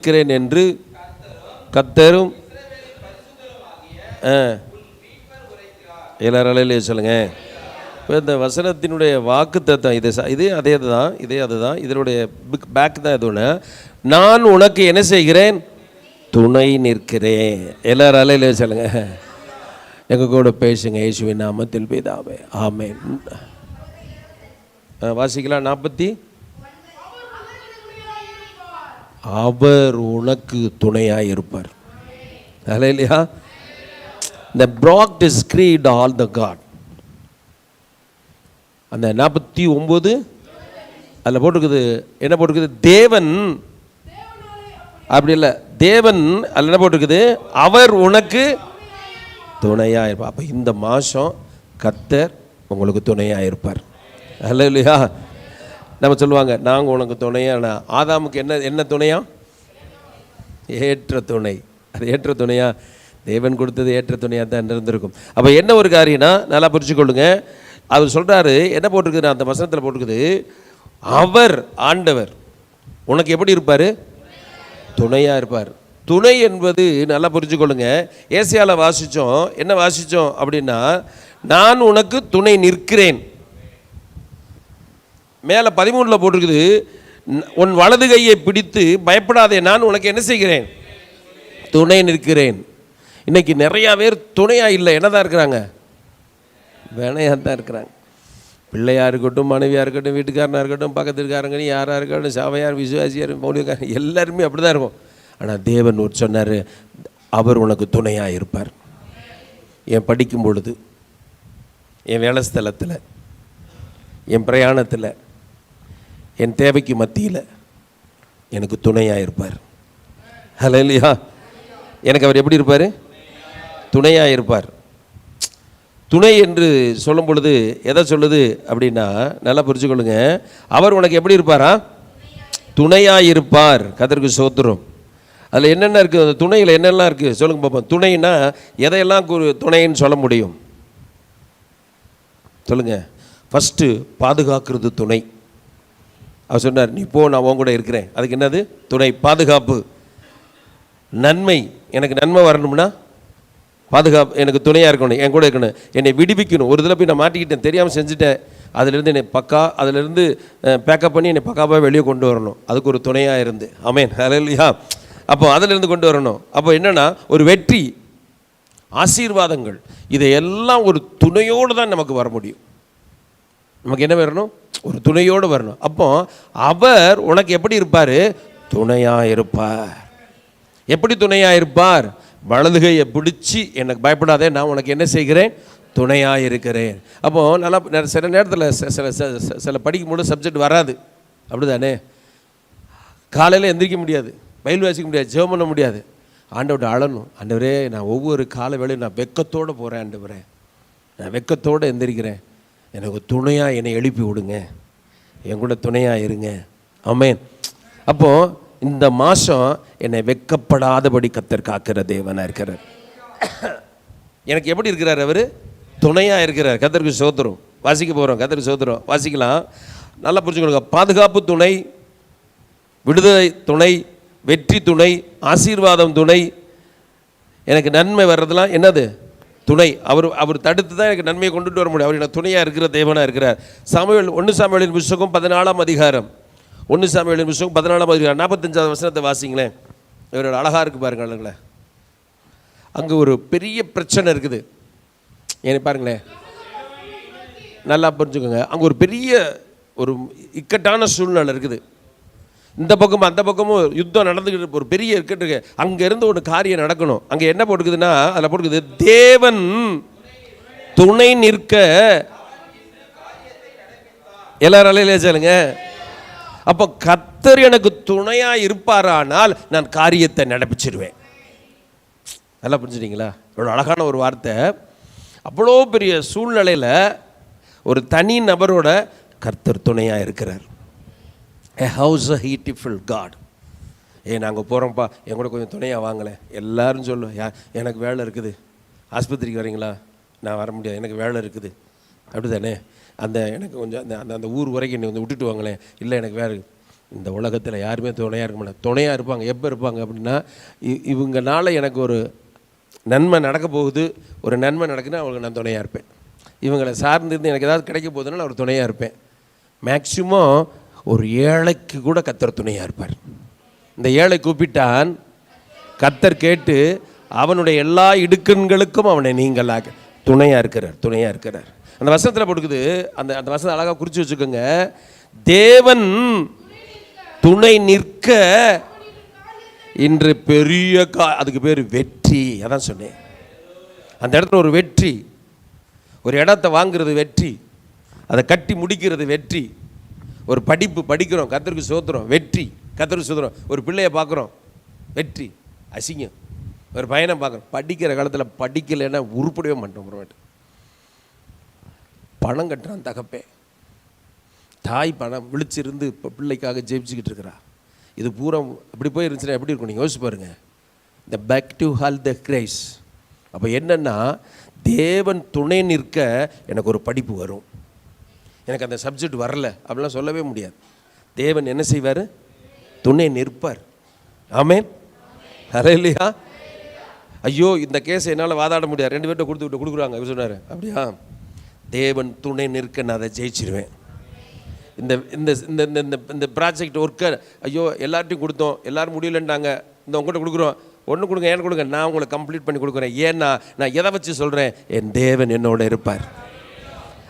இருக்கிறேன் என்று கத்தரும் ஆ. சொல்லுங்க. இப்போ இந்த வசனத்தினுடைய வாக்கு தத்துவம் இது இது அதே தான் இதே அதுதான். இதனுடைய பிக் பேக் தான் இது ஒன்று நான் உனக்கு என்ன செய்கிறேன்? துணை நிற்கிறேன். எல்லாராலே சொல்லுங்க. எங்கள் கூட பேசுங்க. இயேசுவின் நாமத்தில் பிதாவே. ஆமென். வாசிக்கலாம். நாற்பத்தி அவர் உனக்கு துணையாக இருப்பார். இல்லையா இந்த ப்ராக் இஸ் creed ஆல் த காட் அந்த நாற்பத்தி ஒம்பது அதில் போட்டிருக்குது என்ன போட்டிருக்குது? தேவன். அப்படி இல்லை. தேவன் அதில் என்ன போட்டிருக்குது? அவர் உனக்கு துணையாக இருப்பார். அப்போ இந்த மாதம் கத்தர் உங்களுக்கு துணையாக இருப்பார். அல்ல இல்லையா நம்ம சொல்லுவாங்க நாங்கள் உனக்கு துணையான ஆதாமுக்கு என்ன என்ன துணையா? ஏற்ற துணை. அது ஏற்ற துணையா? தேவன் கொடுத்தது ஏற்ற துணையாக தான் இருந்திருக்கும். அப்போ என்ன ஒரு காரியம்னா நல்லா புரிஞ்சுக்கொள்ளுங்க. அவர் சொல்கிறாரு என்ன போட்டிருக்குது? அந்த வசனத்தில் போட்டிருக்குது அவர் ஆண்டவர். உனக்கு எப்படி இருப்பார்? துணையாக இருப்பார். துணை என்பது நல்லா புரிஞ்சுக்கொள்ளுங்க. ஏசியாவில் வாசித்தோம் என்ன வாசித்தோம் அப்படின்னா நான் உனக்கு துணை நிற்கிறேன். மேலே பதிமூணில் போட்டிருக்குது. உன் வலது கையை பிடித்து பயப்படாதே நான் உனக்கு என்ன செய்கிறேன்? துணை நிற்கிறேன். இன்றைக்கி நிறையா பேர் துணையாக இல்லை என்னதான் இருக்கிறாங்க? வேணையாக தான் இருக்கிறாங்க. பிள்ளையாக இருக்கட்டும் மனைவியாக இருக்கட்டும் வீட்டுக்காரனாக இருக்கட்டும் பக்கத்து இருக்காரங்க யாராக இருக்கட்டும் சாவையார் விசுவாசியார் மௌலிகாரன் எல்லாருமே அப்படி தான் இருக்கும் ஆனால் தேவன் ஒரு சொன்னார் அவர் உனக்கு துணையாக இருப்பார். என் படிக்கும் பொழுது என் வேலை ஸ்தலத்தில் என் பிரயாணத்தில் என் தேவைக்கு மத்தியில் எனக்கு துணையாக இருப்பார். ஹலோ இல்லையா எனக்கு அவர் எப்படி இருப்பார்? துணையாக இருப்பார். துணை என்று சொல்லும் பொழுது எதை சொல்லுது அப்படின்னா நல்லா புரிஞ்சுக்கொள்ளுங்க. அவர் உனக்கு எப்படி இருப்பாரா? துணையாக இருப்பார். கதற்கு சோத்துரும். அதில் என்னென்ன இருக்குது அந்த துணையில் என்னெல்லாம் இருக்குது சொல்லுங்க பார்ப்போம் துணைன்னா எதையெல்லாம் துணைன்னு சொல்ல முடியும்? சொல்லுங்கள் ஃபஸ்ட்டு பாதுகாக்கிறது துணை. அவர் சொன்னார் நீ போ நான் உன் கூட இருக்கிறேன். அதுக்கு என்னது? துணை பாதுகாப்பு. நன்மை எனக்கு நன்மை வரணும்னா பாதுகாப்பு எனக்கு துணையாக இருக்கணும் என் கூட இருக்கணும். என்னை விடுவிக்கணும். ஒரு இதில் போய் நான் மாட்டிக்கிட்டேன் தெரியாமல் செஞ்சுட்டேன். அதிலிருந்து என்னை பக்கா அதிலிருந்து பேக்கப் பண்ணி என்னை பக்காவாக வெளியே கொண்டு வரணும். அதுக்கு ஒரு துணையாக இருந்து. ஆமேன் இல்லையா அப்போ அதிலிருந்து கொண்டு வரணும். அப்போ என்னென்னா ஒரு வெற்றி ஆசீர்வாதங்கள் இதையெல்லாம் ஒரு துணையோடு தான் நமக்கு வர முடியும். நமக்கு என்ன வரணும்? ஒரு துணையோடு வரணும். அப்போ அவர் உனக்கு எப்படி இருப்பார்? துணையாக இருப்பார். எப்படி துணையாக இருப்பார்? வலதுகையை பிடிச்சி எனக்கு பயப்படாதே நான் உனக்கு என்ன செய்கிறேன்? துணையாக இருக்கிறேன். அப்போது நல்லா சில நேரத்தில் சில சில- சில படிக்கும்போது சப்ஜெக்ட் வராது. அப்படிதானே? காலையில் எந்திரிக்க முடியாது. பயில் வாசிக்க முடியாது. ஜெபம் பண்ண முடியாது. ஆண்டவர்கிட்ட அழணும். ஆண்டவரே நான் ஒவ்வொரு கால வேலையும் நான் வெக்கத்தோடு போகிறேன் ஆண்டவரே. நான் வெக்கத்தோடு எந்திரிக்கிறேன். எனக்கு துணையாக என்னை எழுப்பி விடுங்க. என் கூட துணையாக இருங்க. அமேன் அப்போது இந்த மாதம் என்னை வெக்கப்படாதபடி கத்தர் காக்கிற தேவனாக இருக்கிறார். எனக்கு எப்படி இருக்கிறார் அவர்? துணையாக இருக்கிறார். கத்தருக்கு சோதரும் வாசிக்க போகிறோம் கத்தருக்கு சோதரும் வாசிக்கலாம். நல்லா புரிஞ்சுக்கணுங்க பாதுகாப்பு துணை விடுதலை துணை வெற்றி துணை ஆசீர்வாதம் துணை. எனக்கு நன்மை வர்றதெல்லாம் என்னது? துணை. அவர் அவர் தடுத்து தான் எனக்கு நன்மையை கொண்டுட்டு வர முடியும். அவர் எனக்கு துணையாக இருக்கிற தேவனாக இருக்கிறார். சாமுவேல் ஒன்று சாமியலின் புஸ்தகம் பதினாலாம் அதிகாரம். ஒன்று சாமியலின் புஸ்தகம் பதினாலாம் அதிகாரம். நாற்பத்தஞ்சாவது வசனத்தை வாசிங்களேன். இவரோட அழகாக இருக்குது பாருங்கள் ஆளுங்களேன் அங்கே ஒரு பெரிய பிரச்சனை இருக்குது. ஏன்னு பாருங்களேன். நல்லா புரிஞ்சுக்கோங்க. அங்கே ஒரு பெரிய ஒரு இக்கட்டான சூழ்நிலை இருக்குது. இந்த பக்கமும் அந்த பக்கமும் யுத்தம் நடந்துக்கிட்டு ஒரு பெரிய இருக்கு. அங்கேருந்து ஒரு காரியம் நடக்கணும். அங்கே என்ன போட்டுக்குதுன்னா அதில் போட்டுக்குது தேவன் துணை நிற்க எல்லாரும் அலையிலே சொல்லுங்க. அப்போ கத்தர் எனக்கு துணையாக இருப்பாரானால் நான் காரியத்தை நடப்பிச்சிருவேன். நல்லா புரிஞ்சுட்டீங்களா? இவ்வளோ அழகான ஒரு வார்த்தை. அவ்வளோ பெரிய சூழ்நிலையில் ஒரு தனி நபரோட கர்த்தர் துணையாக இருக்கிறார். எ ஹவுஸ் அ ஹீட்டிஃபுல் காட் ஏ நாங்கள் போகிறோம்ப்பா என் கூட கொஞ்சம் துணையாக வாங்களேன். எல்லாரும் சொல்லும் யா எனக்கு வேலை இருக்குது. ஆஸ்பத்திரிக்கு வரீங்களா? நான் வர முடியாது. எனக்கு வேலை இருக்குது. அப்படி தானே அந்த எனக்கு கொஞ்சம் அந்த அந்த அந்த ஊர் வரைக்கும் என்னை வந்து விட்டுட்டு வாங்களேன். இல்லை எனக்கு வேறு இந்த உலகத்தில் யாருமே துணையாக இருக்க மாட்டாங்க. துணையாக இருப்பாங்க. எப்போ இருப்பாங்க அப்படின்னா இ- இவங்கனால எனக்கு ஒரு நன்மை நடக்க போகுது. ஒரு நன்மை நடக்குதுன்னா அவங்களுக்கு நான் துணையாக இருப்பேன். இவங்களை சார்ந்திருந்து எனக்கு ஏதாவது கிடைக்க போகுதுன்னா நான் ஒரு துணையாக இருப்பேன். மேக்ஸிமம் ஒரு ஏழைக்கு கூட கத்தர் துணையாக இருப்பார். இந்த ஏழை கூப்பிட்டான் கத்தர் கேட்டு அவனுடைய எல்லா இடுக்கண்களுக்கும் அவனை நீங்களாக துணையாக இருக்கிறார் துணையாக இருக்கிறார். அந்த வசனத்தில் போட்டுக்குது அந்த அந்த வசனம் அழகாக குறித்து வச்சுக்கோங்க. தேவன் துணை நிற்க இன்று பெரிய கா அதுக்கு பேர் வெற்றி அதான் சொன்னேன். அந்த இடத்துல ஒரு வெற்றி ஒரு இடத்த வாங்குறது வெற்றி அதை கட்டி முடிக்கிறது வெற்றி ஒரு படிப்பு படிக்கிறோம் கத்தருக்கு சோத்துறோம் வெற்றி கத்தருக்கு சோத்துறோம். ஒரு பிள்ளையை பார்க்குறோம் வெற்றி அசிங்கம். ஒரு பையனை பார்க்குறோம் படிக்கிற காலத்தில் படிக்கலைன்னா உருப்படவே மாட்டோம் அப்புறமேட்டு பணம் கட்டுறான் தகப்பே. தாய் பணம் விழிச்சிருந்து இப்போ பிள்ளைக்காக ஜெயிச்சுக்கிட்டு இருக்கிறா. இது பூரா அப்படி போய் இருந்துச்சுன்னா எப்படி இருக்கும்? நீங்கள் யோசிச்சு பாருங்கள் the back to hall the Christ அப்போ என்னென்னா தேவன் துணை நிற்க எனக்கு ஒரு படிப்பு வரும். எனக்கு அந்த சப்ஜெக்ட் வரல அப்படிலாம் சொல்லவே முடியாது. தேவன் என்ன செய்வார்? துணை நிற்பார். ஆமேன். அரை இல்லையா ஐயோ இந்த கேஸ் என்னால் வாதாட முடியாது. ரெண்டு பேர்ட்ட கொடுத்து விட்டு கொடுக்குறாங்க. இவர் சொன்னார் அப்படியா? தேவன் துணை நிற்க நான் அதை ஜெயிச்சிருவேன். இந்த இந்த இந்த இந்த இந்த இந்த ப்ராஜெக்ட் ஒர்க்கர் ஐயோ எல்லார்ட்டையும் கொடுத்தோம். எல்லோரும் முடியலன்றாங்க இந்த உங்கள்கிட்ட கொடுக்குறோம். ஒன்று கொடுங்க ஏன்னு கொடுங்க. நான் உங்களை கம்ப்ளீட் பண்ணி கொடுக்குறேன். ஏன்னா நான் எதை வச்சு சொல்கிறேன் என் தேவன் என்னோட இருப்பார்.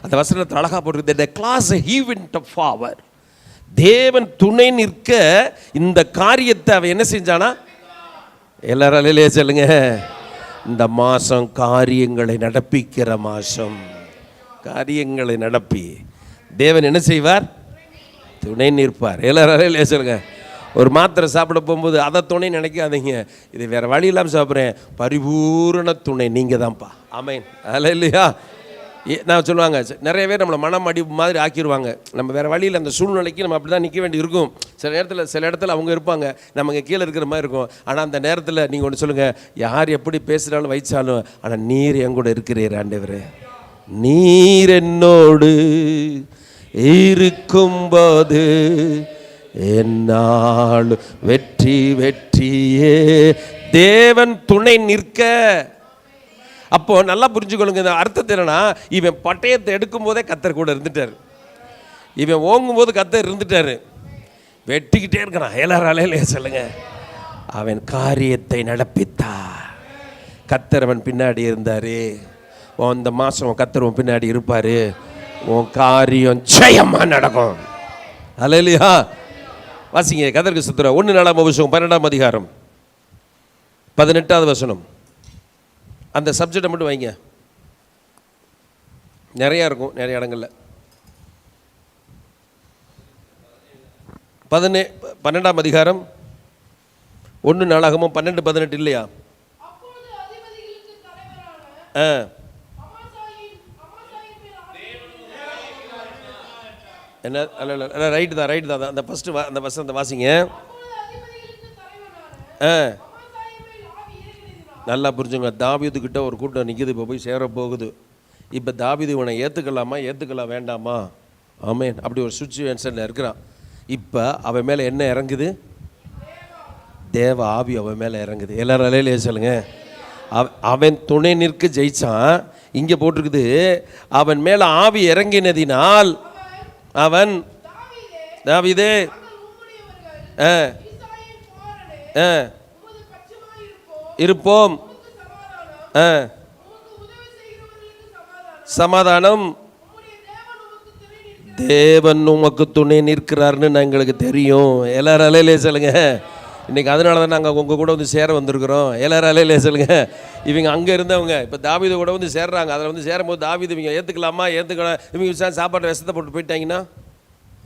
அந்த வசனத்தில் அழகாக போட்டிருக்கு. கிளாஸ் ஹீவெண்ட் ஆஃப் ஃபாவர் தேவன் துணை நிற்க இந்த காரியத்தை அவன் என்ன செஞ்சானா? எல்லாரும் அலையிலே சொல்லுங்க. இந்த மாதம் காரியங்களை நடப்பிக்கிற மாதம் காரியங்களை நடப்பி. தேவன் என்ன செய்வார்? துணை நிற்பார். எல்லாரும் அலையிலே சொல்லுங்க. ஒரு மாத்திரை சாப்பிட போகும்போது அதை துணை நினைக்காதீங்க. இது வேறு வழி இல்லாமல் சாப்பிட்றேன். பரிபூரண துணை. நீங்கள் தான்ப்பா ஆமேன் அதில் இல்லையா நான் சொல்லுவாங்க நிறைய பேர் நம்மளை மனம் அடி மாதிரி ஆக்கிடுவாங்க நம்ம வேறு வழியில் அந்த சூழ்நிலைக்கு நம்ம அப்படி தான் நிற்க வேண்டி இருக்கும். சில நேரத்தில் சில இடத்துல அவங்க இருப்பாங்க நமக்கு கீழே இருக்கிற மாதிரி இருக்கும். ஆனால் அந்த நேரத்தில் நீங்கள் ஒன்று சொல்லுங்கள் யார் எப்படி பேசுகிறாலும் வைச்சாலும் ஆனால் நீர் என் கூட இருக்கிறீர் ஆண்டவர். நீர் என்னோடு இருக்கும்போது என்னால் வெற்றி வெற்றியே. தேவன் துணை நிற்க. அப்போது நல்லா புரிஞ்சுக்கொள்ளுங்க. இந்த அர்த்தத்தை என்னன்னா இவன் பட்டயத்தை எடுக்கும் போதே கத்தர் கூட இருந்துட்டார். இவன் ஓங்கும் போது கத்தர் இருந்துட்டாரு. வெட்டிக்கிட்டே இருக்கிறான். எல்லாரும் சொல்லுங்க. அவன் காரியத்தை நடப்பித்தா கத்தர் அவன் பின்னாடி இருந்தார். உன் இந்த மாதம் கத்தர் உன் பின்னாடி இருப்பார். உன் காரியம் ஜெயமாக நடக்கும். அலையிலையா வாசிங்க கதற்கு சுத்துற ஒன்று நாலாம் அபிஷேகம் பன்னெண்டாம் அதிகாரம். பதினெட்டாவது வசனம். அந்த சப்ஜெக்டை மட்டும் வைங்க. நிறையா இருக்கும் நிறைய இடங்கள்ல. பதினே பன்னெண்டாம் அதிகாரம் ஒன்று நாளாகமும் பன்னெண்டு பதினெட்டு இல்லையா? ஆ. என்ன? அல்ல இல்லை அல்ல ரைட்டு தான் ரைட்டு தான் அந்த ஃபஸ்ட்டு வா அந்த ஃபஸ்ட் அந்த வாசிங்க. ஆ அமாசாயின் மேல் ஆவி இறங்கினதினால் நல்லா புரிஞ்சுங்க. தாவீதுக்கிட்ட ஒரு கூட்டம் நிற்கிது இப்போ போய் சேர போகுது. இப்போ தாவீது இவனை ஏற்றுக்கலாமா ஏற்றுக்கலாம் வேண்டாமா? ஆமேன். அப்படி ஒரு சுச்சுவேஷனில் இருக்கிறான். இப்போ அவன் மேலே என்ன இறங்குது? தேவ ஆவி அவன் மேலே இறங்குது. எல்லாரும் அலையிலே சொல்லுங்க. அவ- அவன் துணை நிற்க ஜெயிச்சான். இங்கே போட்டிருக்குது. அவன் மேலே ஆவி இறங்கினதினால் அவன் தாவிதே. ஆ. ஆ. இருப்போம். சமாதானம் ஆ. சமாதானம். தேவன் உமக்கு துணை நிற்கிறாருன்னு நான் எங்களுக்கு தெரியும். எல்லாரும் அலையிலே சொல்லுங்க. இன்றைக்கி அதனால தான் நாங்கள் உங்கள் கூட வந்து சேர வந்திருக்கிறோம். எல்லாரும் அலையிலே சொல்லுங்க. இவங்க அங்கே இருந்தவங்க இப்போ தாவீது கூட வந்து சேர்றாங்க. அதில் வந்து சேரும்போது தாவிது இவங்க ஏற்றுக்கலாமா ஏற்றுக்கலாம் இவங்க விவசாயம் சாப்பாட்டு விஷத்தை போட்டு போயிட்டாங்கன்னா?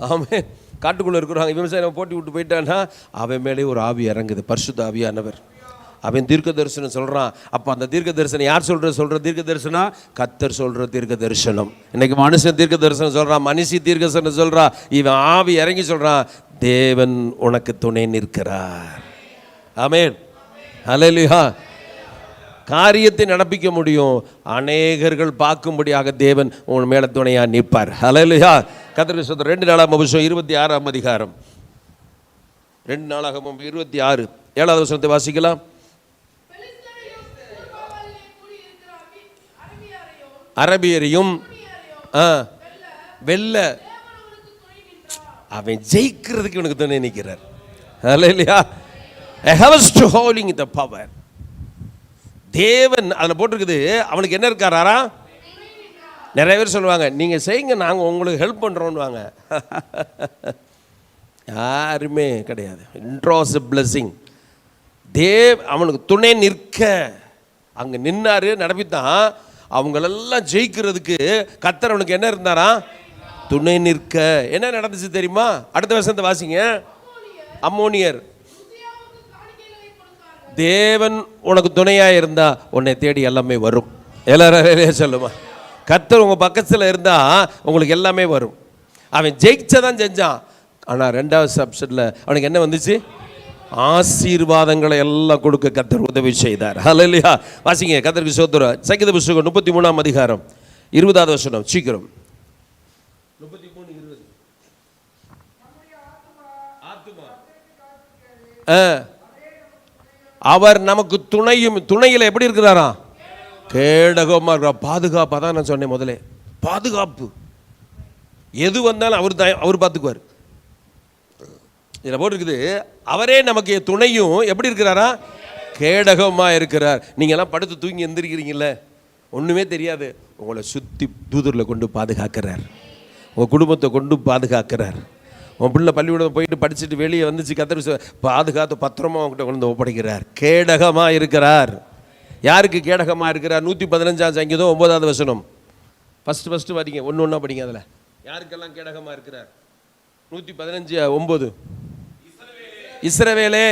ஆமே. காட்டுக்குள்ளே இருக்கிறாங்க விவசாயம் போட்டி விட்டு போயிட்டான்னா அவன் மேலே ஒரு ஆவி இறங்குது. பரிசுத்த ஆவியானவர். அவன் தீர்க்க தரிசனம் சொல்கிறான் அப்போ அந்த தீர்க்க தரிசனம் யார் சொல்கிற சொல்கிற தீர்க்க தரிசனம் கத்தர் சொல்கிற தீர்க்க தரிசனம் இன்றைக்கி மனுஷன் தீர்க்க தரிசனம் சொல்கிறான் மனுஷி தீர்க்க தரிசனம் சொல்கிறா இவன் ஆவி இறங்கி சொல்கிறான் தேவன் உனக்கு துணை நிற்கிறார். ஆமென் ஹalleluya காரியத்தை நடப்பிக்க முடியும். அநேகர்கள் பார்க்கும்படியாக தேவன் உன் மேலே துணையாக நிற்பார். ஹalleluya கத்திர சொல்ற ரெண்டு நாளாம் அபிஷம் இருபத்தி ஆறாம் அதிகாரம். ரெண்டு நாளாகவும் இருபத்தி ஆறு. ஏழாவது வசனத்தை வாசிக்கலாம் பெலிஸ்தரையும் சூர்பாகாலிலே கூடியிருக்கிற அபி- அரபியரையும் அரபியரையும் அம்மியரையும் ஆ வெல்ல வெல்ல தேவன் அவனுக்கு அரபியரையும் வெள்ள அவன் ஜெயிக்கிறதுக்கு இவனுக்கு துணை நிற்கிறார் இல்லையா ஹெவஸ் டு ஹோலிங் த பவர் தேவன் அதில் போட்டிருக்குது அவனுக்கு என்ன இருக்காரா நிறைய பேர் சொல்லுவாங்க நீங்கள் செய்யுங்க நாங்கள் உங்களுக்கு ஹெல்ப் பண்ணுறோன்னுவாங்க யாருமே கிடையாது. இன்ட்ரோஸ் பிளஸ்ஸிங் தேவ் அவனுக்கு துணை நிற்க. அங்கே நின்னாரு நடப்பித்தான். அவங்களெல்லாம் ஜெயிக்கிறதுக்கு கத்தர் அவனுக்கு என்ன இருந்தாரா? துணை நிற்க. என்ன நடந்துச்சு தெரியுமா? அடுத்த வருஷத்தை வாசிங்க. அம்மோனியர். தேவன் உனக்கு துணையாக இருந்தா உன்னை தேடி எல்லாமே வரும். எல்லாரும் சொல்லுமா. கத்தர் உங்கள் பக்கத்தில் இருந்தால் உங்களுக்கு எல்லாமே வரும். அவன் ஜெயிச்சதான் செஞ்சான். ஆனால் ரெண்டாவது சப்ஷனில் அவனுக்கு என்ன வந்துச்சு? ஆசீர்வாதங்களை எல்லாம் கொடுக்க கத்தர் உதவி செய்தார். ஹலலியா வாசிங்க கத்தருக்கு சோத்துறா சங்கீத புஸ்தகம் முப்பத்தி மூணாம் அதிகாரம் இருபதாவது வசனம் சீக்கிரம். முப்பத்தி மூணு இருபது அவர் நமக்கு துணையும் துணையில் எப்படி இருக்கிறாரா? கேடகமாக இருக்கிறார். பாதுகாப்பாக தான் நான் சொன்னேன் முதலே. பாதுகாப்பு. எது வந்தாலும் அவர் தான் அவர் பார்த்துக்குவார். இதில் போட்டிருக்குது அவரே நமக்கு துணையும் எப்படி இருக்கிறாரா? கேடகமாக இருக்கிறார். நீங்கள்லாம் படுத்து தூங்கி எந்திரிக்கிறீங்கள ஒன்றுமே தெரியாது. உங்களை சுற்றி தூதரில் கொண்டு பாதுகாக்கிறார். உங்கள் குடும்பத்தை கொண்டு பாதுகாக்கிறார். உன் பிள்ளை பள்ளிக்கூடம் போயிட்டு படிச்சுட்டு வெளியே வந்துச்சு கத்திர பாதுகாத்து பத்திரமா அவங்ககிட்ட கொண்டு வந்து ஒப்படைக்கிறார். கேடகமாக இருக்கிறார். யாருக்கு கேடகமாக இருக்கிறார்? நூற்றி பதினஞ்சாம் சங்கீதம் ஒன்பதாவது வசனம். ஃபஸ்ட்டு ஃபஸ்ட்டு படிங்க ஒன்று ஒன்றா படிங்க அதில். யாருக்கெல்லாம் கேடகமாக இருக்கிறார்? நூற்றி பதினஞ்சு ஒம்பது இஸ்ரவேலே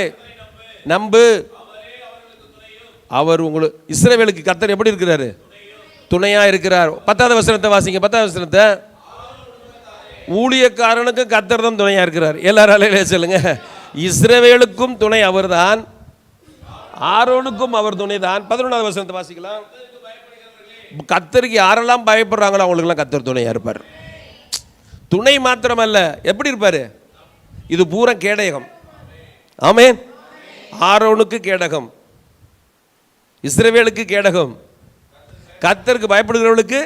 நம்பு. அவர் உங்களுக்கு இஸ்ரவேலுக்கு கர்த்தர் எப்படி இருக்கிறாரு? துணையாக இருக்கிறார். பத்தாவது வசனத்தை வாசிங்க பத்தாவது வசனத்தை. ஊழியக்காரனுக்கும் கர்த்தர் தான் துணையாக இருக்கிறார். எல்லாரும் சொல்லுங்க. இஸ்ரவேலுக்கும் துணை அவர் தான் ஆரோனுக்கும் அவர் துணை தான் பதினொன்றாவது வசனத்தை வாசிக்கலாம். கத்தருக்கு யாரெல்லாம் பயப்படுறாங்களோ அவங்களுக்குலாம் கத்தர் துணையாக இருப்பார். துணை மாத்திரமல்ல. எப்படி இருப்பார்? இது பூரா கேடயகம். ஆமேன். ஆரோனுக்கு கேடகம். இஸ்ரேவேலுக்கு கேடகம். கத்தருக்கு பயப்படுகிறவளுக்கு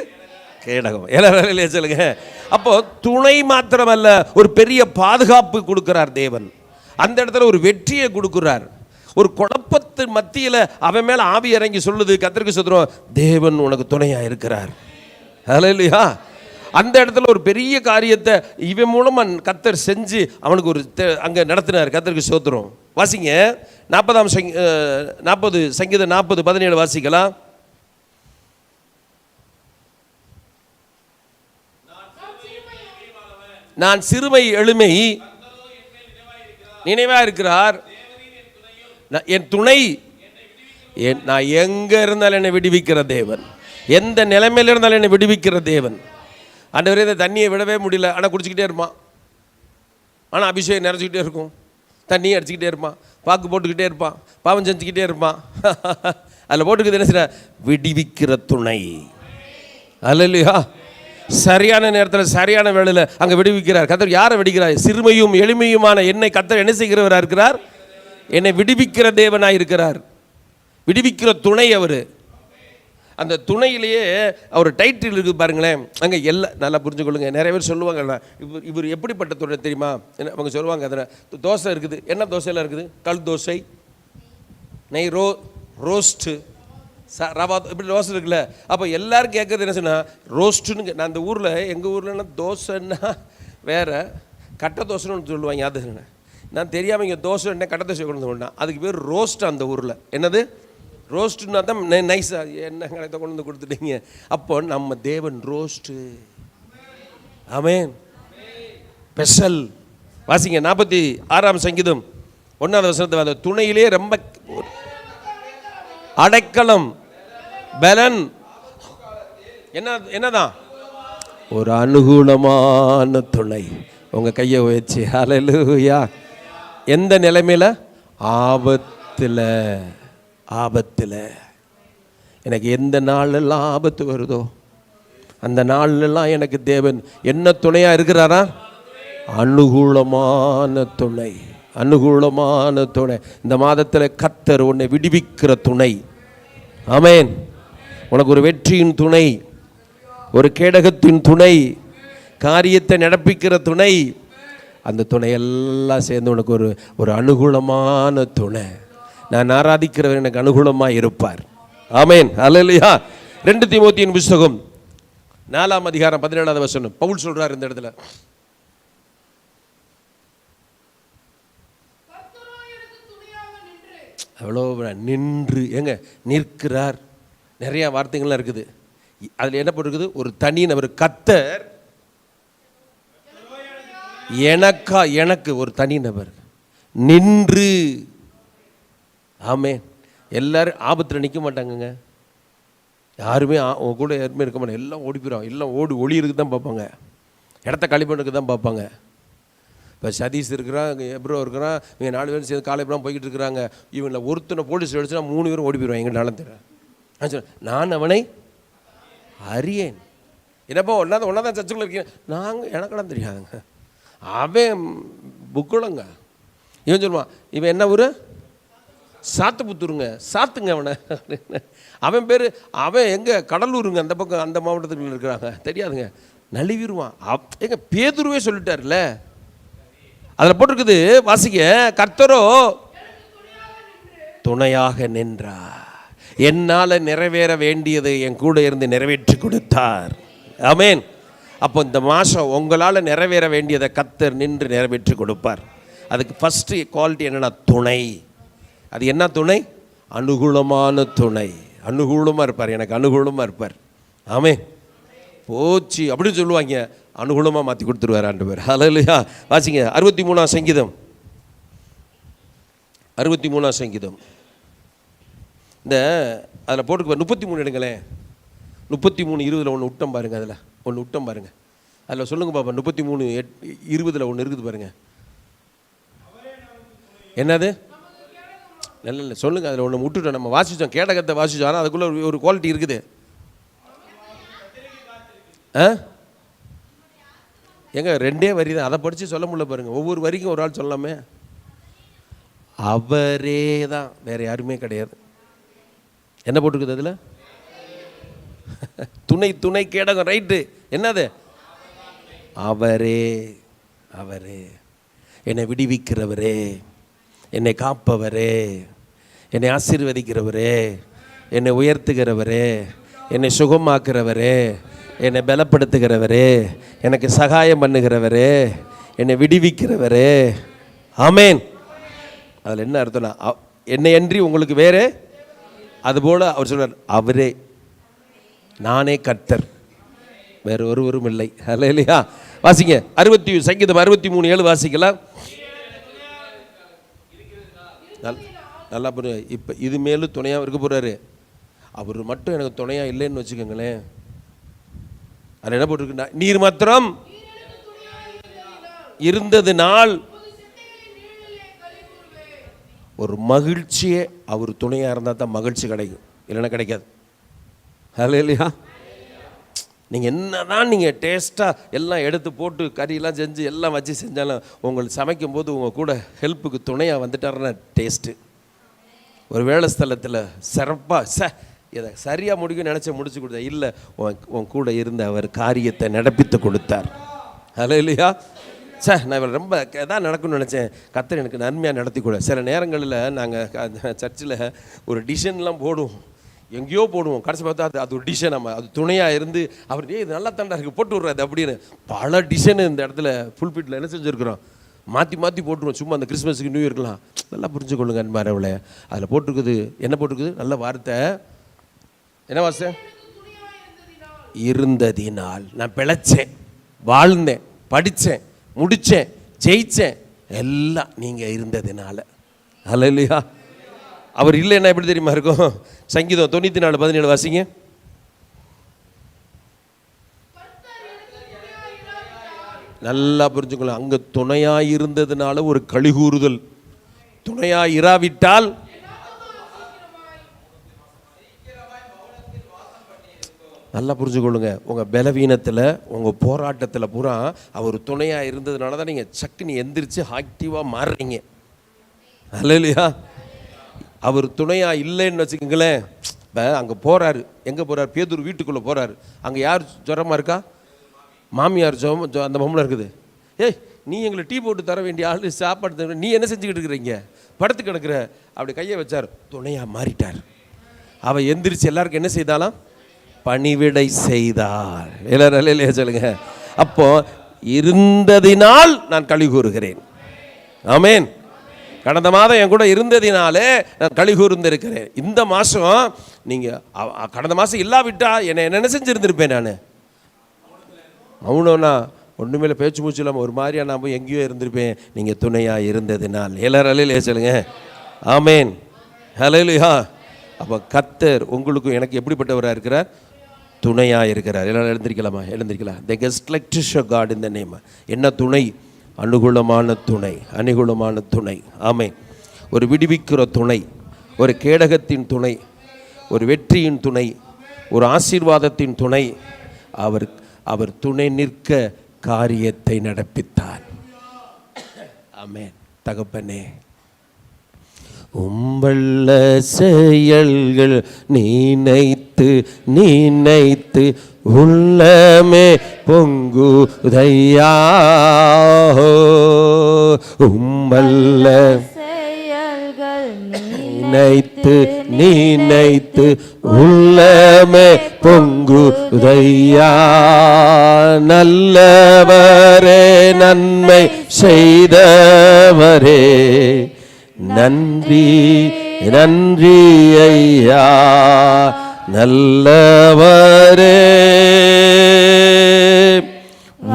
கேடகம். எல்லாரும் இல்லையா சொல்லுங்க? அப்போ துணை மாத்திரமல்ல ஒரு பெரிய பாதுகாப்பு கொடுக்கிறார் தேவன். அந்த இடத்துல ஒரு வெற்றியை கொடுக்கிறார். ஒரு குழப்பத்து மத்தியில் அவன் மேலே ஆவி இறங்கி சொல்லுது கத்தருக்கு சொல்றோம் தேவன் உனக்கு துணையாக இருக்கிறார். இல்லையா அந்த இடத்துல ஒரு பெரிய காரியத்தை இவன் மூலமாக கத்தர் செஞ்சு அவனுக்கு ஒரு அங்கே நடத்தினார். கத்தருக்கு சோத்திரம். வாசிங்க. நாற்பதாம் நாற்பது சங்கீதம் நாற்பது பதினேழு வாசிக்கலாம். நான் சிறுமை எளிமை. நினைவா இருக்கிறார். நான் என் துணை. என் நான் எங்க இருந்தாலும் என்னை விடுவிக்கிற தேவன். எந்த நிலைமையில இருந்தாலும் என்னை விடுவிக்கிற தேவன். ஆண்டவரே இந்த தண்ணியை விடவே முடியல. ஆனால் குடிச்சிக்கிட்டே இருப்பான். ஆனால் அபிஷேகம் நிறைச்சிக்கிட்டே இருக்கும். தண்ணி அடிச்சுக்கிட்டே இருப்பான். பாக்கு போட்டுக்கிட்டே இருப்பான். பாவம் செஞ்சுக்கிட்டே இருப்பான். அதில் போட்டுக்கிறது என்ன செய்ய விடுவிக்கிற துணை. அல்லையா சரியான நேரத்தில் சரியான வேலையில் அங்கே விடுவிக்கிறார். கத்தர் யாரை விடுகிறார் சிறுமையும் எளிமையுமான என்னை கத்தர் என்ன செய்கிறவராக இருக்கிறார்? என்னை விடுவிக்கிற தேவனாக இருக்கிறார். விடுவிக்கிற துணை அவர். அந்த துணையிலேயே அவர் டைட்டில் இருக்குது பாருங்களேன். அங்கே எல்லா நல்லா புரிஞ்சுக்கொள்ளுங்க. நிறைய பேர் சொல்லுவாங்க இவர் இவர் எப்படிப்பட்ட துணை தெரியுமா? என்ன அவங்க சொல்லுவாங்க அதில் தோசை இருக்குது. என்ன தோசையெல்லாம் இருக்குது? கல் தோசை நெய் ரோ ரோஸ்ட்டு ச ரவா இப்படி தோசை இருக்குல்ல. அப்போ எல்லாரும் கேட்குறது என்ன சொன்னால் ரோஸ்ட்டுன்னு நான் அந்த ஊரில் எங்கள் ஊர்லன்னா தோசைன்னா வேற கட்டை தோசைன்னு ஒன்று சொல்லுவாங்க அது நான் தெரியாமல் இங்கே தோசை என்ன கட்டை தோசை கொண்டு வந்து அதுக்கு பேர் ரோஸ்ட் அந்த ஊரில். என்னது? ரோஸ்ட்டுன்னா தான் நைஸாக என்ன கணத்தை கொண்டு வந்து கொடுத்துட்டீங்க? அப்போ நம்ம தேவன் ரோஸ்ட்டு. ஆமென். ஸ்பெஷல் வாசிங்க நாற்பத்தி ஆறாம் சங்கீதம். ஒன்றாவது வசனத்தை அந்த துணையிலே ரொம்ப அடைக்கலம் பலன். என்ன என்னதான்? ஒரு அனுகூலமான துணை. உங்கள் கையை உயர்ச்சி ஹalleluya. எந்த நிலைமையில்? ஆபத்தில். ஆபத்தில். எனக்கு எந்த நாளெல்லாம் ஆபத்து வருதோ அந்த நாளெல்லாம் எனக்கு தேவன் என்ன துணையாக இருக்கிறாரா? அனுகூலமான துணை அனுகூலமான துணை. இந்த மாதத்தில் கத்தர் உன்னை விடுவிக்கிற துணை. ஆமேன். உனக்கு ஒரு வெற்றியின் துணை ஒரு கேடகத்தின் துணை காரியத்தை நடப்பிக்கிற துணை. அந்த துணை எல்லாம் சேர்ந்து உனக்கு ஒரு ஒரு அனுகூலமான துணை. நான் ஆராதிக்கிறவர் எனக்கு அனுகூலமாக இருப்பார். ஆமேன். அல்ல இல்லையா ரெண்டு திமுத்தியின் புஸ்தகம் நாலாம் அதிகாரம் பதினேழாவது வசனம். பவுல் சொல்கிறார் இந்த இடத்துல. அவ்வளோ நின்று ஏங்க நிற்கிறார். நிறைய வார்த்தைகள்லாம் இருக்குது. அதில் என்ன போட்டிருக்குது? ஒரு தனி நபர் கத்தர் எனக்கா எனக்கு ஒரு தனி நபர் நின்று ஆமே எல்லோரும் ஆபத்தில் நிற்க மாட்டாங்கங்க. யாருமே ஆ- உங்க கூட யாருமே இருக்க மாட்டாங்க. எல்லாம் ஓடி போயிடும் எல்லாம் ஓடி ஒளியிருக்கு தான் பார்ப்பாங்க. இடத்த கழிப்பனுக்கு தான் பார்ப்பாங்க. இப்போ சதீஷ் இருக்கிறான் எப்ரோ இருக்கிறான் இவங்க நாலு பேரும் சேர்ந்து காலைப்பெல்லாம் போய்கிட்டு இருக்கிறாங்க. இவங்கள ஒருத்தனை போலீஸ் அடிச்சுனா மூணு பேரும் ஓடி போயிடுவாங்க எங்கள் நாளும் தெரியும் நான் நான் அவனை அறியேன். என்னப்பா ஒன்றா ஒன்றா தான் சர்ச்சுக்குள்ளே இருக்கீங்க. நாங்கள் எனக்கெல்லாம் தெரியாதுங்க. அவன் புக்குளங்க இவன் சொல்லுவான் இவன் என்ன ஊர்? சாத்துப்புத்தூருங்க சாத்துங்க அவனை. அவன் பேர் அவன் எங்கே? கடலூருங்க அந்த பக்கம் அந்த மாவட்டத்துக்குள்ள இருக்கிறாங்க. தெரியாதுங்க. நழுவிடுவான். அப் எங்க பேதுருவே சொல்லிட்டார்ல அதில் போட்டிருக்குது வாசிக்க கர்த்தரோ துணையாக நின்றார். என்னால் நிறைவேற வேண்டியது என் கூட இருந்து நிறைவேற்றி கொடுத்தார். ஆமேன். அப்போ இந்த மாதம் உங்களால் நிறைவேற வேண்டியதை கத்தர் நின்று நிறைவேற்றி கொடுப்பார். அதுக்கு ஃபஸ்ட்டு குவாலிட்டி என்னென்னா துணை. அது என்ன துணை? அனுகூலமான துணை. அனுகூலமாக இருப்பார். எனக்கு அனுகூலமாக இருப்பார். ஆமே. போச்சு. அப்படின்னு சொல்லுவாங்க. அனுகூலமாக மாற்றி கொடுத்துருவார் ஆண்டு பேர் ஹalleluya. வாசிங்க. அறுபத்தி மூணாம் சங்கீதம். அறுபத்தி மூணாம் சங்கீதம். இந்த அதில் போட்டுக்கு முப்பத்தி மூணு எடுங்களேன் முப்பத்தி மூணு இருபதில் ஒன்று விட்டம் பாருங்கள் அதில். ஒன்று விட்டம் பாருங்கள் அதில் சொல்லுங்கள் பாப்பா. முப்பத்தி மூணு எட் இருபதில் ஒன்று இருக்குது பாருங்கள் என்னது? இல்லை இல்லை சொல்லுங்கள் அதில் ஒன்று விட்டுட்டோம் நம்ம வாசித்தோம் கேடகத்தை வாசித்தோம் ஆனால் அதுக்குள்ளே ஒரு- ஒரு குவாலிட்டி இருக்குது. ஆ? ஏங்க ரெண்டே வரி தான். அதை படித்து சொல்ல முடியல பாருங்க. ஒவ்வொரு வரிக்கும் ஒரு ஆள் சொல்லலாமே? அவரே தான். வேற யாருமே கிடையாது. என்ன போட்டிருக்குது அதில்? துணை துணை கேடகம் ரைட்டு. என்னது? அவரே அவரே. என்னை விடுவிக்கிறவரே. என்னை காப்பவரே. என்னை ஆசீர்வதிக்கிறவரே என்னை உயர்த்துகிறவரே என்னை சுகமாக்குறவரே என்னை பலப்படுத்துகிறவரே எனக்கு சகாயம் பண்ணுகிறவரே என்னை விடுவிக்கிறவரே. ஆமேன். அதில் என்ன அர்த்தம்னா அ- என்னை அன்றி உங்களுக்கு வேறு அதுபோல் அவர் சொல்கிறார் அவரே நானே கர்த்தர். வேறு ஒருவரும் இல்லை. அல்ல இல்லையா வாசிங்க. அறுபத்தி சங்கீதம் அறுபத்தி மூணு ஏழு வாசிக்கலாம். நல்- நல்லா புரியுங்க இப்போ இது மேலும் துணையாக இருக்க போகிறாரு அவர் மட்டும் எனக்கு துணையாக இல்லைன்னு வச்சுக்கோங்களேன். அதில் என்ன போட்டிருக்குன்னா நீர் மாத்திரம். இருந்தது நாள். ஒரு மகிழ்ச்சியே அவர் துணையாக இருந்தால் தான் மகிழ்ச்சி கிடைக்கும். இல்லைன்னா கிடைக்காது. ஹலோ இல்லையா நீங்கள் என்ன தான் நீங்கள் டேஸ்ட்டாக எல்லாம் எடுத்து போட்டு கறியெல்லாம் செஞ்சு எல்லாம் வச்சு செஞ்சாலும் உங்களுக்கு சமைக்கும் போது உங்கள் கூட ஹெல்ப்புக்கு துணையாக வந்துட்டாருன்னா டேஸ்ட்டு ஒரு வேலை ஸ்தலத்தில் சிறப்பாக ச இதை சரியாக முடிக்கும் நினச்ச முடிச்சு கொடுத்தா இல்லை உன் உன் கூட இருந்த அவர் காரியத்தை நடப்பித்து கொடுத்தார். ஹலோ இல்லையா சார் நான் இவள் ரொம்ப எதாவது நடக்கும்னு நினச்சேன். கத்தர் எனக்கு நன்மையாக நடத்தி கொடு. சில நேரங்களில் நாங்கள் சர்ச்சில் ஒரு டிசைன்லாம் போடுவோம். எங்கேயோ போடுவோம். கடைசி பார்த்தா அது அது ஒரு டிஷன் நம்ம அது துணையாக இருந்து அவர் ஏ இது நல்லா தண்டா இருக்குது போட்டு விட்றாது அப்படின்னு. பல டிஷன் இந்த இடத்துல ஃபுல்பிட்டில் என்ன செஞ்சுருக்குறோம். மாற்றி மாற்றி போட்டுருவோம். சும்மா அந்த கிறிஸ்மஸுக்கு நியூ இயர்க்கெலாம் நல்லா புரிஞ்சுக்கொள்ளுங்க அன்பார் அவளை அதில் போட்டிருக்குது. என்ன போட்டிருக்குது? நல்ல வார்த்தை. என்ன வாச இருந்ததினால். நான் பிழைச்சேன். வாழ்ந்தேன். படித்தேன் முடித்தேன் ஜெயித்தேன் எல்லாம் நீங்கள் இருந்ததினால. அல்ல இல்லையா அவர் இல்லைன்னா எப்படி தெரியுமா இருக்கும்? சங்கீதம் தொண்ணூற்றி நாலு பதினேழு வாசிங்க. நல்லா புரிஞ்சுக்கலாம் அங்கே துணையாக இருந்ததுனால ஒரு கழிகூறுதல். துணையாக இராவிட்டால் நல்லா புரிஞ்சுக்கொள்ளுங்க. உங்கள் பலவீனத்தில் உங்கள் போராட்டத்தில் பூரா அவர் துணையாக இருந்ததுனால தான் நீங்கள் சக்குன்னு எந்திரிச்சு ஆக்டிவாக மாறுறீங்க. அல்லையா? அவர் துணையாக இல்லைன்னு வச்சுக்கோங்களேன். இப்போ அங்கே போகிறாரு எங்கே போகிறார் பேதூர் வீட்டுக்குள்ளே போகிறாரு அங்கே யார் ஜுரமாக இருக்கா? மாமியார் ஜுரம் ஜோ அந்த பொம்பளை இருக்குது. ஏய் நீ எங்களை டீ போட்டு தர வேண்டிய ஆள் சாப்பாடு தர நீ என்ன செஞ்சுக்கிட்டு இருக்கிறீங்க? படுத்து கிடக்குற. அப்படி கையை வச்சார். துணையாக மாறிட்டார். அவள் எந்திரிச்சு எல்லாருக்கும் என்ன செய்தாலாம் பணிவிடை செய்தார் எல்லாரும் இல்லையா சொல்லுங்க? அப்போ இருந்ததினால் நான் கழி கூறுகிறேன். ஆமேன். கடந்த மாதம் என் கூட இருந்ததினாலே நான் கழி கூர்ந்திருக்கிறேன். இந்த மாதம் நீங்கள் கடந்த மாதம் இல்லாவிட்டால் என்னை என்ன செஞ்சுருந்துருப்பேன் நான்? மௌனம்னா ஒன்றுமேல பேச்சு மூச்சு இல்லாமல் ஒரு மாதிரியாக நான் போய் எங்கேயோ இருந்திருப்பேன். நீங்கள் துணையாக இருந்ததுனால். எல்லாரும் அலையிலே சொல்லுங்க. ஆமேன். ஹலையிலையா அப்போ கத்தர் உங்களுக்கும் எனக்கு எப்படிப்பட்டவராக இருக்கிறார்? துணையாக இருக்கிறார். எல்லாரும் எழுந்திருக்கலாமா? எழுந்திருக்கலாம். த கெஸ்ட் லெக்ட்ரிஷ காட் இந்த நேம் என்ன துணை? அனுகூலமான துணை. அனுகூலமான துணை. ஆமே ஒரு விடுவிக்கிற துணை. ஒரு கேடகத்தின் துணை. ஒரு வெற்றியின் துணை. ஒரு ஆசீர்வாதத்தின் துணை. அவர் அவர் துணை நிற்க காரியத்தை நடப்பித்தார். ஆமென். தகப்பனே உம்பள்ள செயல்கள் நினைத்து நினைத்து உள்ளமே பொங்குதையா? உம்பல்ல செயல்கள் நினைத்து நினைத்து உள்ளமே பொங்குதையா? நல்லவரே நன்மை செய்தவரே. நன்றி நன்றி ஐயா. நல்லவரே.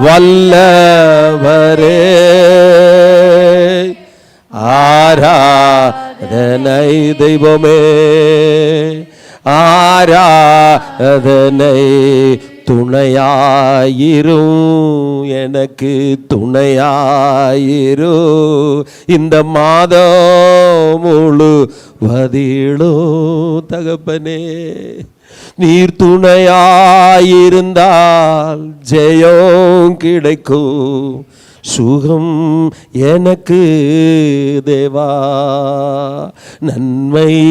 வல்லவரே. ஆரா ஆராதனை தெய்வமே ஆராதனை துணையாயிரும் எனக்கு துணையாயிரும் இந்த மாதம் முழு வதிலோ தகப்பனே நீர் துணையாயிருந்தால் ஜெயம் கிடைக்கும். சுகம் எனக்கு தேவா. நன்மைகளின்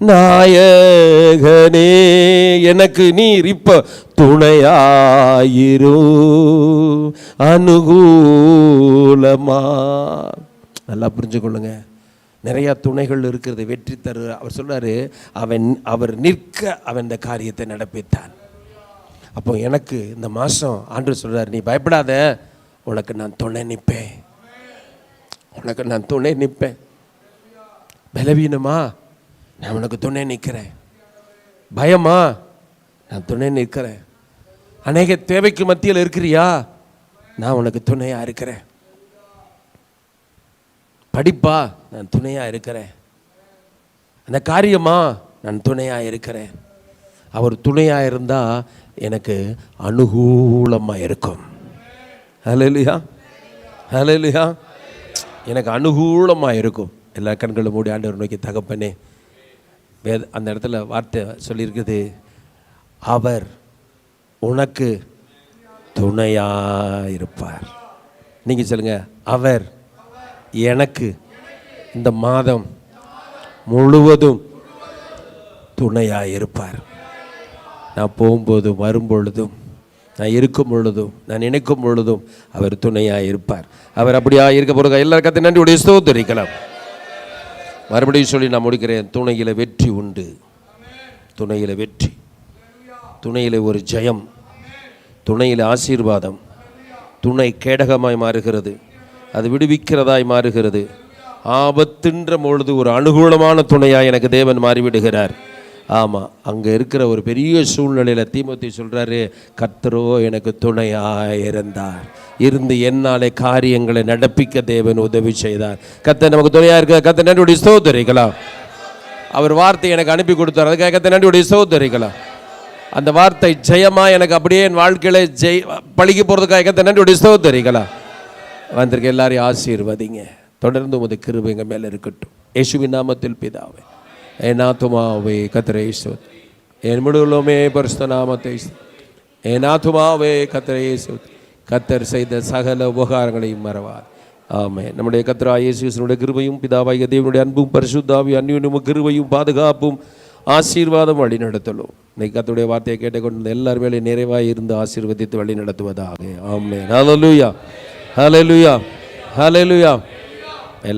நாயகனே எனக்கு நீர் இப்ப துணையாயிரு. அனுகூலமா. நல்லா புரிஞ்சுக்கொள்ளுங்க. நிறையா துணைகள் இருக்கிறது வெற்றி தரு அவர் சொல்கிறாரு அவன் அவர் நிற்க அவன் இந்த காரியத்தை நடப்பித்தான். அப்போ எனக்கு இந்த மாதம் ஆண்டு சொல்கிறார் நீ பயப்படாத உனக்கு நான் துணை நிற்பேன். உனக்கு நான் துணை நிற்பேன். பலவீனமா? நான் உனக்கு துணை நிற்கிறேன். பயமா? நான் துணை நிற்கிறேன். அநேக தேவைக்கு மத்தியில் இருக்கிறியா? நான் உனக்கு துணையாக இருக்கிறேன். படிப்பா? நான் துணையாக இருக்கிறேன். அந்த காரியமா? நான் துணையாக இருக்கிறேன். அவர் துணையாக இருந்தால் எனக்கு அனுகூலமாக இருக்கும். ஹலோலியா ஹலோலியா எனக்கு அனுகூலமாக இருக்கும். எல்லா கண்களும் மூடி ஆண்டவர் நோக்கி தகப்பனே வேத அந்த இடத்துல வார்த்தை சொல்லியிருக்குது. அவர் உனக்கு துணையாக இருப்பார் நீங்கள் சொல்லுங்கள் அவர் எனக்கு இந்த மாதம் முழுவதும் துணையாக இருப்பார் நான் போகும்போதும் வரும்பொழுதும் நான் இருக்கும் பொழுதும் நான் நினைக்கும் பொழுதும் அவர் துணையாக இருப்பார். அவர் அப்படியா இருக்க போகிற எல்லாரும் நன்றி உடைய ஸ்தோத்தரிக்கலாம். மறுபடியும் சொல்லி நான் முடிக்கிறேன். துணையில் வெற்றி உண்டு. துணையில் வெற்றி. துணையில் ஒரு ஜெயம். துணையில் ஆசீர்வாதம். துணை கேடகமாய் மாறுகிறது. அது விடுவிக்கிறதாய் மாறுகிறது. ஆபத்தின்ற பொழுது ஒரு அனுகூலமான துணையாக எனக்கு தேவன் மாறிவிடுகிறார். ஆமாம் அங்கே இருக்கிற ஒரு பெரிய சூழ்நிலையில் தீமத்தி சொல்கிறாரு கர்த்தரோ எனக்கு துணையாக இருந்தார் இருந்து என்னாலே காரியங்களை நடப்பிக்க தேவன் உதவி செய்தார். கத்தை நமக்கு துணையாக இருக்க கத்தை நன்றியுடைய சோதரிகளா அவர் வார்த்தை எனக்கு அனுப்பி கொடுத்தார். அதுக்காக கத்தை நன்றியுடைய சோதரிகளா அந்த வார்த்தை ஜெயமா எனக்கு அப்படியே என் வாழ்க்கையில ஜெய் பழகி போகிறதுக்காக கத்தை நன்றியுடைய சோதரிகளா வந்திருக்க எல்லாரையும் ஆசீர்வதிங்க. தொடர்ந்து உமது கிருபை எங்கள் மேலே இருக்கட்டும். இயேசுவின் நாமத்தில் பிதாவே என் ஆத்துமாவே கத்தரை ஸ்தோத் என் முழுவலுமே பரிசுத்த நாமத்தை ஸ்தோத். என் ஆத்துமாவே கத்தர் செய்த சகல உபகாரங்களையும் மறவார் ஆமே நம்முடைய கத்ரா இயேசுனுடைய கிருபையும் பிதாவாகிய தேவனுடைய அன்பும் பரிசுத்தாவி அந்யோன்யமும் கிருபையும் பாதுகாப்பும் ஆசீர்வாதம் வழி நடத்தலும் இன்னைக்கு கத்துடைய வார்த்தையை கேட்டுக்கொண்டு எல்லார் மேலே நிறைவாக இருந்து ஆசீர்வதித்து வழி நடத்துவதாக ஆமே ஹலலுயா ஹலலுயா ஹலலுயா